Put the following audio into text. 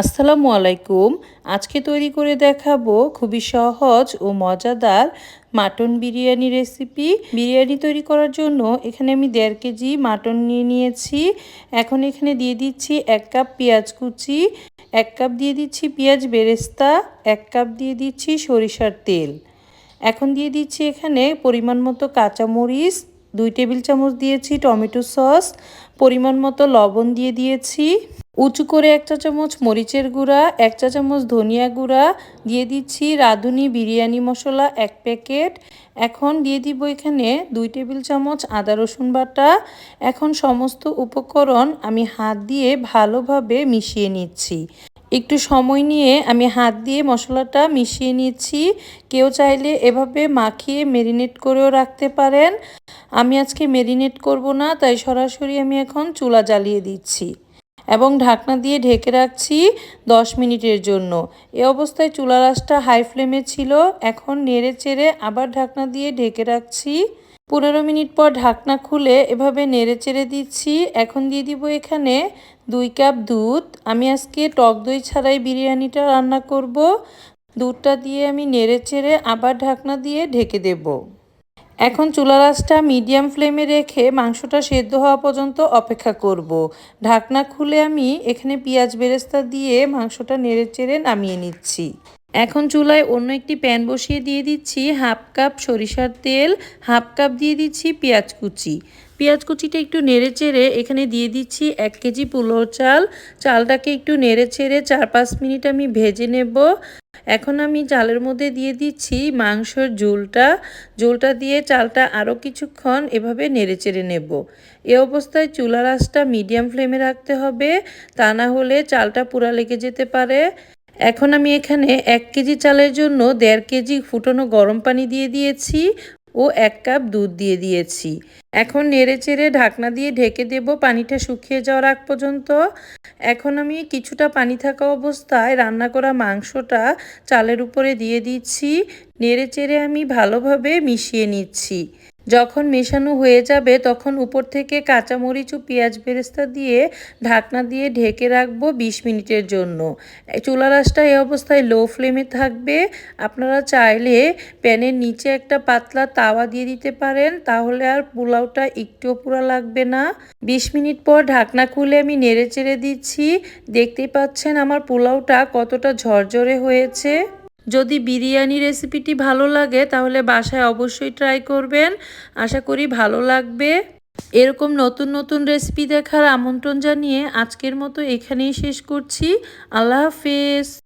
আসসালামু আলাইকুম। আজকে তৈরি করে দেখাবো খুবই সহজ ও মজাদার মাটন বিরিয়ানি রেসিপি। বিরিয়ানি তৈরি করার জন্য এখানে আমি দেড় কেজি মাটন নিয়ে নিয়েছি। এখন এখানে দিয়ে দিচ্ছি এক কাপ পেঁয়াজ কুচি, এক কাপ দিয়ে দিচ্ছি পেঁয়াজ বেরেস্তা, এক কাপ দিয়ে দিচ্ছি সরিষার তেল। এখন দিয়ে দিচ্ছি এখানে পরিমাণ মতো কাঁচামরিচ, দুই টেবিল চামচ দিয়েছি টমেটো সস, পরিমাণ মতো লবণ দিয়ে দিয়েছি। উঁচু করে এক চা চামচ মরিচের গুঁড়া, এক চা চামচ ধনিয়া গুঁড়া, দিয়ে দিচ্ছি রাঁধুনি বিরিয়ানি মশলা এক প্যাকেট। এখন দিয়ে দিব এখানে দুই টেবিল চামচ আদা রসুন বাটা। এখন সমস্ত উপকরণ আমি হাত দিয়ে ভালোভাবে মিশিয়ে নিচ্ছি। একটু সময় নিয়ে আমি হাত দিয়ে মশলাটা মিশিয়ে নিচ্ছি। কেউ চাইলে এভাবে মাখিয়ে মেরিনেট করেও রাখতে পারেন। আমি আজকে মেরিনেট করব না, তাই সরাসরি আমি এখন চুলা জ্বালিয়ে দিচ্ছি। এবং ঢাকনা দিয়ে ঢেকে রাখছি দশ মিনিটের জন্য। এ অবস্থায় চুলা রাসটা হাই ফ্লেমে ছিল, এখন নেড়ে চেড়ে আবার ঢাকনা দিয়ে ঢেকে রাখছি। পনেরো মিনিট পর ঢাকনা খুলে এভাবে নেড়ে চেড়ে দিচ্ছি। এখন দিয়ে দিব এখানে দুই কাপ দুধ। আমি আজকে টক দই ছাড়াই বিরিয়ানিটা রান্না করব। দুধটা দিয়ে আমি নেড়ে চেড়ে আবার ঢাকনা দিয়ে ঢেকে দেবো। এখন চুলা রাসটা মিডিয়াম ফ্লেমে রেখে মাংসটা সেদ্ধ হওয়া পর্যন্ত অপেক্ষা করব। ঢাকনা খুলে আমি এখানে পেঁয়াজ বেরেস্তা দিয়ে মাংসটা নেড়ে চেড়ে নামিয়ে নিচ্ছি। এখন চুলায় অন্য একটি প্যান বসিয়ে দিয়ে দিচ্ছি হাফ কাপ সরিষার তেল, হাফ কাপ দিয়ে দিচ্ছি পেঁয়াজ কুচি। পেঁয়াজ কুচিটা একটু নেড়ে চেড়ে এখানে দিয়ে দিচ্ছি এক কেজি পুলো চাল। চালটাকে একটু নেড়ে চেড়ে চার পাঁচ মিনিট আমি ভেজে নেব। এখন আমি চালের মধ্যে দিয়ে দিচ্ছি মাংসর ঝোলটা। ঝোলটা দিয়ে চালটা আরও কিছুক্ষণ এভাবে নেড়ে চেড়ে নেব। এ অবস্থায় চুলা আঁচটা মিডিয়াম ফ্লেমে রাখতে হবে, তা না হলে চালটা পুরা লেগে যেতে পারে। এখন আমি এখানে এক কেজি চালের জন্য দেড় কেজি ফুটনো গরম পানি দিয়ে দিয়েছি। ও এক কাপ দুধ দিয়ে দিয়েছি। এখন নেড়ে চেড়ে ঢাকনা দিয়ে ঢেকে দেব, পানিটা শুকিয়ে যাওয়ার আগ পর্যন্ত। এখন আমি কিছুটা পানি থাকা অবস্থায় রান্না করা মাংসটা চালের উপরে দিয়ে দিচ্ছি। নেড়ে চেড়ে আমি ভালোভাবে মিশিয়ে নিচ্ছি। যখন মেশানো হয়ে যাবে, তখন উপর থেকে কাঁচামরিচ ও পেঁয়াজ বেরেস্তা দিয়ে ঢাকনা দিয়ে ঢেকে রাখব বিশ মিনিটের জন্য। চুলা রাসটা এই অবস্থায় লো ফ্লেমে থাকবে। আপনারা চাইলে প্যানের নিচে একটা পাতলা তাওয়া দিয়ে দিতে পারেন, তাহলে আর পোলাওটা একটুও পুরা লাগবে না। বিশ মিনিট পর ঢাকনা খুলে আমি নেড়ে চেড়ে দিচ্ছি। দেখতেই পাচ্ছেন আমার পোলাওটা কতটা ঝরঝরে হয়েছে। যদি বিরিয়ানি রেসিপিটি ভালো লাগে, তাহলে বাসায় অবশ্যই ট্রাই করবেন। আশা করি ভালো লাগবে। এরকম নতুন নতুন রেসিপি দেখার আমন্ত্রণ জানিয়ে আজকের মতো এখানেই শেষ করছি। আল্লাহ হাফেজ।